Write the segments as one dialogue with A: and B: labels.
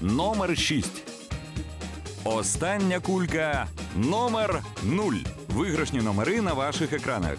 A: Номер 6. Остання кулька номер 0. Виграшні номери на ваших екранах.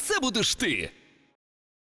B: це будеш ти.